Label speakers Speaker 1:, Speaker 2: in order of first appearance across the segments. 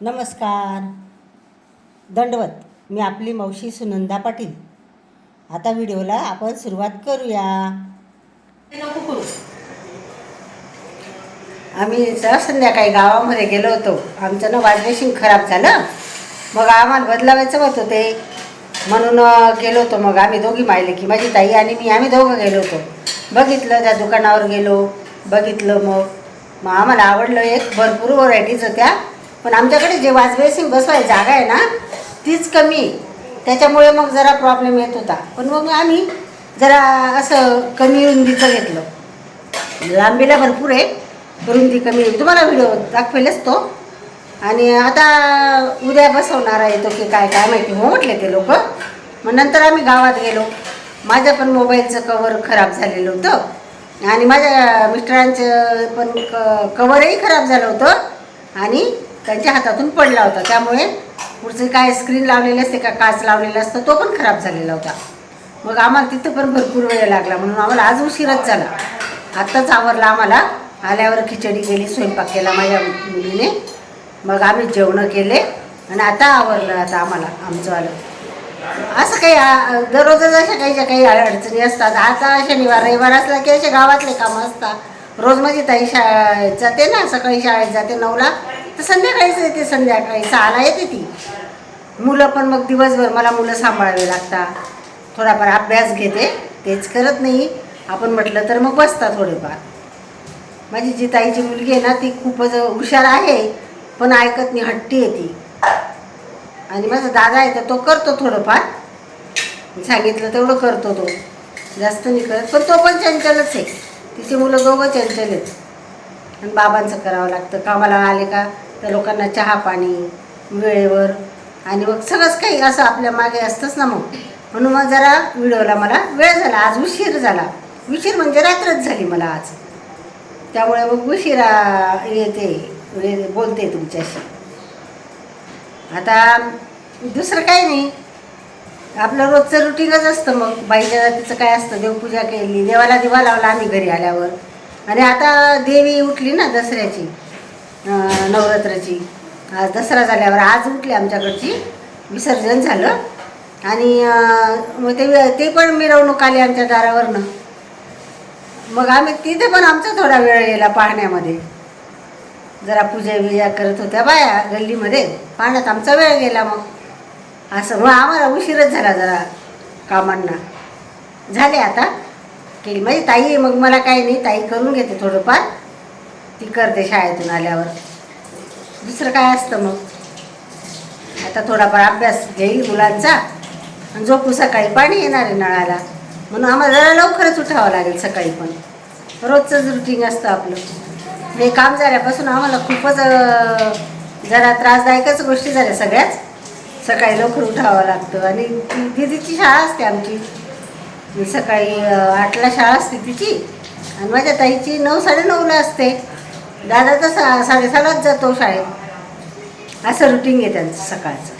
Speaker 1: नमस्कार. दंडवत मी आपली मावशी सुनंदा पाटील. आता व्हिडिओला आपण सुरुवात करूया. आम्ही संध्याकाळी गावामध्ये गेलो होतो. आमचं ना वॉशिंग खराब झालं. मग आम्हाला बदलावायचं होतं ते. म्हणून गेलो होतो मग आम्ही दोघी मायले की माझी ताई आणि मी आम्ही दोघं गेलो होतो. बघितलं त्या दुकानावर गेलो. बघितलं मग. मग आम्हाला आवडलं एक भरपूर व्हरायटीज होत्या. पण आमच्याकडे जे वाजवेसी बसवाय जागा आहे ना तीच कमी. आहे. त्याच्यामुळे मग जरा प्रॉब्लेम येत होता. पण मग आम्ही जरा असं कमी रुंदीचं घेतलं. लांबीला भरपूर आहे रुंदी कमी तुम्हाला व्हिडिओ दाखवेलच तो. आणि आता उद्या बसवणार आहे तो की काय काय माहिती. हो म्हटले ते लोक. मग नंतर आम्ही गावात गेलो. माझ्या पण मोबाईलचं कवर खराब झालेलं होतं. आणि माझ्या मिस्टरांचं पण क कवरही खराब झालं होतं. आणि त्यांच्या हातातून पडला होता. त्यामुळे पुढचे काय स्क्रीन लावलेले असते का काच लावलेला असतं तो पण खराब झालेला होता. मग आम्हाला तिथं पण भरपूर वेळ लागला. म्हणून आम्हाला आज उशीरच झाला. आत्ताच आवरला आम्हाला. आल्यावर खिचडी केली स्वयंपाक केला माझ्या मुलीने. मग आम्ही जेवणं केले आणि आता आवरलं आता आम्हाला आमचं आलं. असं काही दररोजच अशा काही ज्या काही अडचणी असतात आता शनिवार रविवार असला की असे गावातले कामं असतात. रोज माझी ताई शाळेत जाते ना सकाळी शाळेत जाते नऊला. तर संध्याकाळीच येते संध्याकाळी सहाला येते ती. मुलं पण मग दिवसभर मला मुलं सांभाळावे लागतात. थोडाफार अभ्यास घेते तेच करत नाही. आपण म्हटलं तर मग बसता थोडेफार. माझी जी ताईची मुलगी आहे ना ती खूपच हुशार आहे पण ऐकत नाही हट्टी आहे ती. आणि माझा दादा आहे तर तो करतो थोडंफार. सांगितलं तेवढं करतो तो. जास्त नाही करत पण तो पण चंचलच आहे. तिची मुलं दोघं चंचल आहेत. आणि बाबांचं करावं लागतं. कामाला आले का त्या लोकांना चहा पाणी वेळेवर आणि मग सगळंच काही असं आपल्या मागे असतंच ना मग. म्हणून मग जरा व्हिडिओला मला वेळ झाला. आज उशीर झाला. उशीर म्हणजे रात्रच झाली मला आज. त्यामुळे मग उशिरा येते बोलते तुमच्याशी. आता दुसरं काही नाही. आपलं रोजचं रुटीनच असतं मग. बाईच्या जातीचं काय असतं? देवपूजा केली देवाला दिवा लावला आम्ही घरी आल्यावर. आणि आता देवी उठली ना दसऱ्याची नवरात्राची. आज दसरा झाल्यावर आज उठली आमच्याकडची. विसर्जन झालं. आणि मग ते ते पण मिरवणूक आली आमच्या दारावरनं. मग आम्ही तिथे पण आमचा थोडा वेळ गेला पाहण्यामध्ये. जरा पूजा बिजा करत होत्या बाया गल्लीमध्ये. पाहण्यात आमचा वेळ गेला मग. असं मग आम्हाला उशीरच झाला जरा कामांना. झाले आता. केली. म्हणजे ताई आहे मग मला काही नाही ताई करून घेते थोडंफार. ती करते शाळेतून आल्यावर. दुसरं काय असतं मग? आता थोडाफार अभ्यास घेईल मुलांचा. आणि झोपू सकाळी पाणी येणार आहे नळाला. म्हणून आम्हाला जरा लवकरच उठावं लागेल सकाळी पण. रोजचंच रुटीन असतं आपलं. हे काम झाल्यापासून आम्हाला खूपच जरा त्रासदायकच गोष्टी झाल्या सगळ्याच. सकाळी लवकर उठावं लागतं. आणि ती दिदीची शाळा असते आमची. मी सकाळी आठला शाळा असते तिची. आणि माझ्या ताईची नऊ साडेनऊला असते. दादा तर सा साडेसहालाच जातो शाळेत. असं रुटीन आहे त्यांचं सकाळचं.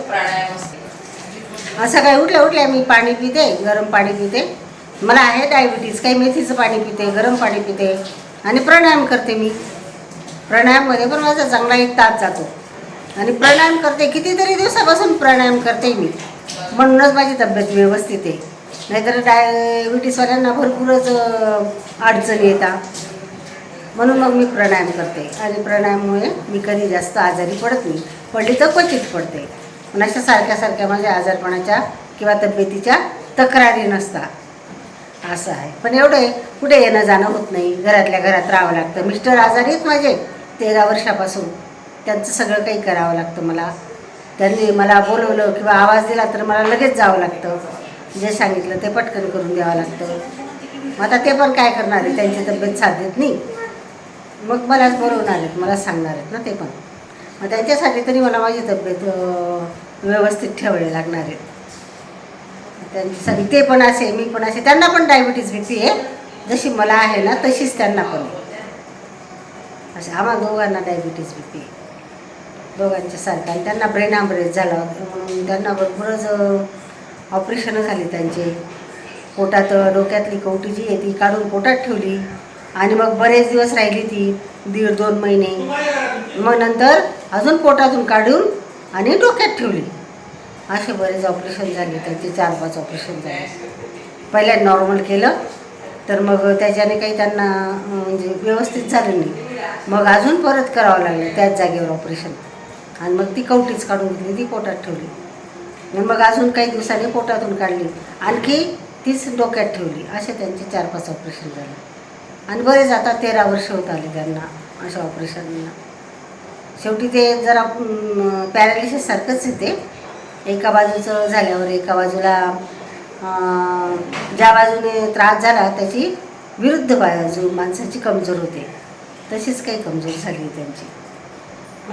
Speaker 2: प्राणायाम असते.
Speaker 1: असं काय उठल्या उठल्या मी पाणी पिते गरम पाणी पिते. मला आहे डायबिटीज काही मेथीचं पाणी पिते गरम पाणी पिते. आणि प्राणायाम करते मी. प्राणायाममध्ये पण माझा चांगला एक तास जातो. आणि प्राणायाम करते कितीतरी दिवसापासून प्राणायाम करते मी. म्हणूनच माझी तब्येत व्यवस्थित आहे. नाहीतर डायबिटीसवाल्यांना भरपूरच अडचणी येतात म्हणून मग मी प्राणायाम करते. आणि प्राणायाममुळे मी कधी जास्त आजारी पडत नाही. पडली तर क्वचित पडते. पण अशा सारख्या सारख्या माझ्या आजारपणाच्या किंवा तब्येतीच्या तक्रारी नसतात असं आहे. पण एवढं आहे कुठे येणं जाणं होत नाही. घरातल्या घरात राहावं लागतं. मिस्टर आजारीच माझे. तेरा वर्षापासून. त्यांचं सगळं काही करावं लागतं मला. त्यांनी मला बोलवलं किंवा आवाज दिला तर मला लगेच जावं लागतं. जे सांगितलं ते पटकन करून द्यावं लागतं. मग आता ते पण काय करणार आहे? त्यांची तब्येत साथ देत नाही. मग मलाच बोलवणार आहेत मला सांगणार आहेत ना ते पण. मग त्यांच्यासाठी तरी मला माझी तब्येत व्यवस्थित ठेवावी लागणार आहेत त्यांच्यासाठी ते पण असे मी पण असे. त्यांना पण डायबिटीज भीती आहे. जशी मला आहे ना तशीच त्यांना पण. आहे असे आम्हा दोघांना डायबिटीज भीती आहे. दोघांच्या सारखं. आणि त्यांना ब्रेन हॅमरेज झाला. म्हणून त्यांना भरपूरच ऑपरेशनं झाली त्यांचे. पोटात डोक्यातली कवटी जी आहे ती काढून पोटात ठेवली. आणि मग बरेच दिवस राहिली ती. दीड दोन महिने. मग नंतर अजून पोटातून काढून आणि डोक्यात ठेवली. असे बरेच ऑपरेशन झाले. त्यांचे चार पाच ऑपरेशन झाले. पहिल्या नॉर्मल केलं. तर मग त्याच्याने काही त्यांना म्हणजे व्यवस्थित झालं नाही. मग अजून परत करावं लागलं. त्याच जागेवर ऑपरेशन आणि मग ती कवटीच काढून घेतली ती पोटात ठेवली. आणि मग अजून काही दिवसांनी पोटातून काढली. आणखी तीच डोक्यात ठेवली. असे त्यांचे चार पाच ऑपरेशन झाले. आणि बरेच आता तेरा वर्ष होत आले त्यांना अशा ऑपरेशनला शेवटी ते जरा पॅरालिसिससारखंच येते एका बाजूचं झाल्यावर एका बाजूला ज्या बाजूने त्रास झाला त्याची विरुद्ध बाजू माणसाची कमजोर होते. तशीच काही कमजोर झाली त्यांची.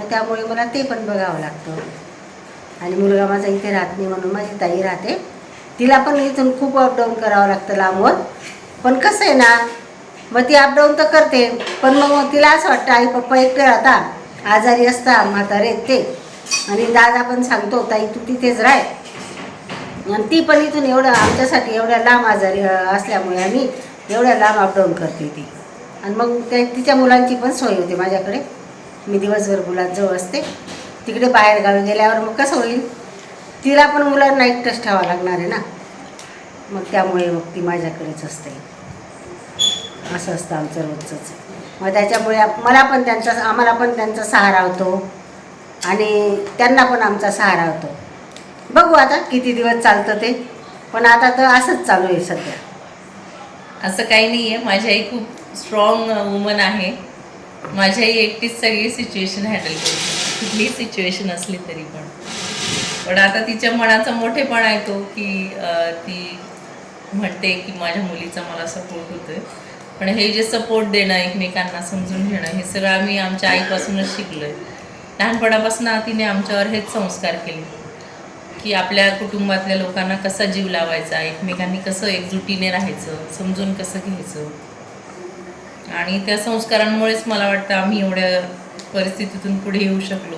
Speaker 1: मग त्यामुळे मला ते पण बघावं लागतं. आणि मुलगा माझा इथे राहत नाही म्हणून माझी ताई राहते. तिला पण इथून खूप अपडाऊन करावं लागतं लांबवर पण कसं आहे ना मग ती अपडाऊन तर करते. पण मग तिला असं वाटतं आई पप्पा एकटे राहता. आजारी असता म्हातारे ते. आणि दादा पण सांगतो ताई तू तिथेच राह. आणि ती पण इथून एवढं आमच्यासाठी एवढ्या लांब आजारी असल्यामुळे आम्ही एवढ्या लांब अपडाऊन करते ती. आणि मग त्या तिच्या मुलांची पण सोय होते माझ्याकडे. मी दिवसभर मुलांजवळ असते. तिकडे बाहेर गावी गेल्यावर मग कसं होईल? तिला पण मुलांना एकटंच ठेवावं लागणार आहे ना? मग त्यामुळे मग ती माझ्याकडेच असते. असं असतं आमचं रोजचंच. मग त्याच्यामुळे मला पण त्यांचा आम्हाला पण त्यांचा सहारा होतो. आणि त्यांना पण आमचा सहारा होतो. बघू आता किती दिवस चालतं ते. पण आता तर असंच चालू आहे सध्या.
Speaker 2: असं काही नाही आहे माझी आई खूप स्ट्रॉंग वुमन आहे. माझ्या ही एकटीच सगळी सिच्युएशन हँडल करू शकते कुठलीही सिच्युएशन असली तरी पण. पण आता तिच्या मनाचा मोठेपणा येतो की ती म्हणते की माझ्या मुलीचा मला सपोर्ट होतोय. पण हे जे सपोर्ट देणं एकमेकांना समजून घेणं हे सगळं आम्ही आमच्या आईपासूनच शिकलोय. लहानपणापासून तिने आमच्यावर हेच संस्कार केले. की आपल्या कुटुंबातल्या लोकांना कसा जीव लावायचा एकमेकांनी कसं एकजुटीने राहायचं समजून कसं घ्यायचं. आणि त्या संस्कारांमुळेच मला वाटतं आम्ही एवढ्या परिस्थितीतून पुढे येऊ शकलो.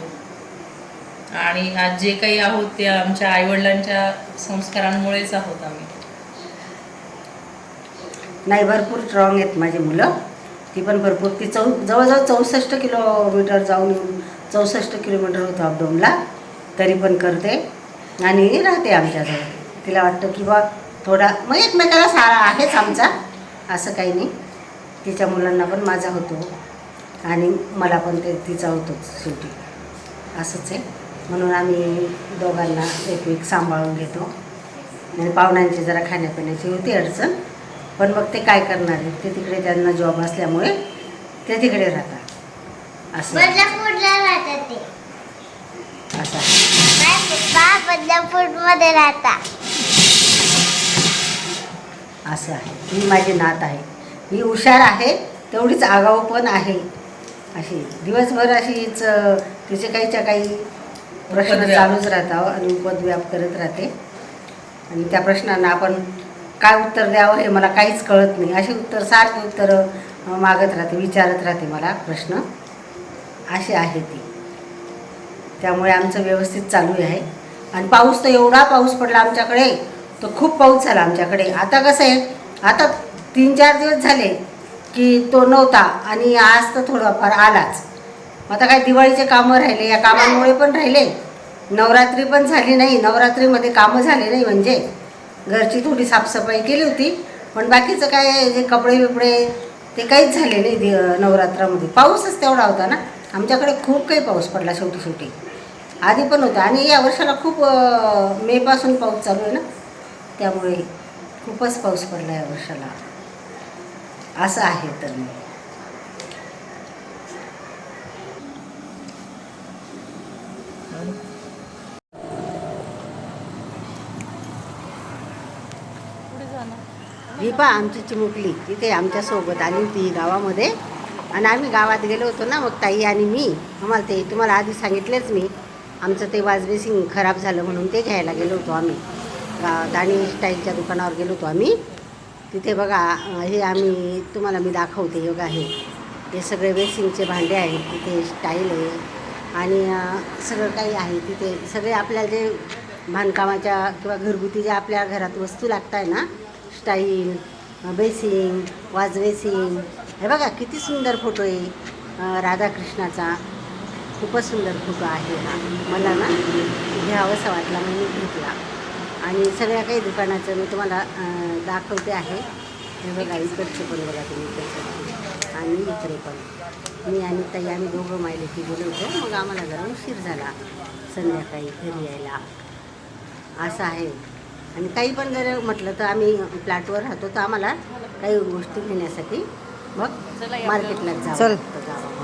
Speaker 2: आणि आज जे काही आहोत ते आमच्या आईवडिलांच्या संस्कारांमुळेच आहोत आम्ही.
Speaker 1: नाही भरपूर स्ट्रॉंग आहेत माझी मुलं. ती पण भरपूर. ती चौ जवळजवळ चौसष्ट किलोमीटर जाऊन येऊन चौसष्ट किलोमीटर होतं अपडाऊनला. तरी पण करते. आणि राहते आमच्याजवळ. तिला वाटतं की बा थोडा मग एकमेकाला सारा आहेच आमचा. असं काही नाही. तिच्या मुलांना पण माझा होतो. आणि मला पण ते तिचा होतोच शेवटी. असंच आहे. म्हणून आम्ही दोघांना एक एक सांभाळून घेतो. आणि पाहुण्यांची जरा खाण्यापिण्याची होती अडचण. पण मग ते काय करणार आहेत? ते तिकडे त्यांना जॉब असल्यामुळे ते तिकडे राहतात. असं.
Speaker 3: बदलापूरला राहतात ते.
Speaker 1: असं. आहे.
Speaker 3: बदलापूरमध्ये राहतात.
Speaker 1: असं आहे. ही माझी नात आहे. ही हुशार आहे तेवढीच आगाऊ पण आहे. अशी दिवसभर अशीच तिचे काहीच्या काही प्रश्न. चालूच राहतात आणि उपद्व्याप करत राहते. आणि त्या प्रश्नांना आपण काय उत्तर द्यावं हे मला काहीच कळत नाही. अशी उत्तर सारखी उत्तरं मागत राहते विचारत राहते मला प्रश्न. अशी आहे ती. त्यामुळे आमचं व्यवस्थित चालू आहे. आणि पाऊस तर एवढा पाऊस पडला आमच्याकडे तो खूप पाऊस झाला आमच्याकडे. आता कसं आहे? आता तीन चार दिवस झाले की तो नव्हता आणि आज तर थोडाफार आलाच. आता काय दिवाळीचे कामं राहिले या कामांमुळे पण राहिले. नवरात्री पण झाली नाही नवरात्रीमध्ये कामं झाले नाही म्हणजे. घरची थोडी साफसफाई केली होती पण बाकीचं काय जे कपडे बिपडे ते काहीच झाले नाही दि- नवरात्रामध्ये. पाऊसच तेवढा होता ना. आमच्याकडे खूप काही पाऊस पडला शेवटी शेवटी. आधी पण होता आणि या वर्षाला खूप मेपासून पाऊस चालू आहे ना. त्यामुळे खूपच पाऊस पडला या वर्षाला. असं आहे तर मग. ही पा आमची चिमुकली. तिथे आमच्यासोबत आली होती गावामध्ये. आणि आम्ही गावात गेलो होतो ना मग ताई आणि मी आम्हाला ते तुम्हाला आधी सांगितलेच मी. आमचं ते वाजबेसिंग खराब झालं म्हणून ते घ्यायला गेलो होतो आम्ही. गा- दाणी स्टाईलच्या दुकानावर गेलो होतो आम्ही. तिथे बघा हे आम्ही तुम्हाला मी दाखवते योगा हे. हे सगळे बेसिंगचे भांडे आहेत तिथे स्टाईल आहे. आणि सगळं काही आहे तिथे. सगळे आपल्याला जे बांधकामाच्या किंवा घरगुती ज्या आपल्या घरात वस्तू लागत आहे ना स्टाईल बेसिंग वाज बेसिंग हे बघा किती सुंदर फोटो आहे. राधाकृष्णाचा खूपच सुंदर फोटो आहे हा. मला ना घ्यावासा वाटला म्हणून मी घेतला. आणि सगळ्या काही दुकानाचं मी तुम्हाला दाखवते आहे. हे बघा इकडचं पण बघा तुम्ही इकडचं आणि इकडे पण. मी आणि ताई आम्ही दोघं मायले की गेलो होतो. मग आम्हाला जरा उशीर झाला संध्याकाळी घरी यायला. असं आहे. आणि काही पण जर म्हटलं तर आम्ही प्लॅटवर राहतो तर आम्हाला काही गोष्टी घेण्यासाठी मग मार्केटला गावामध्ये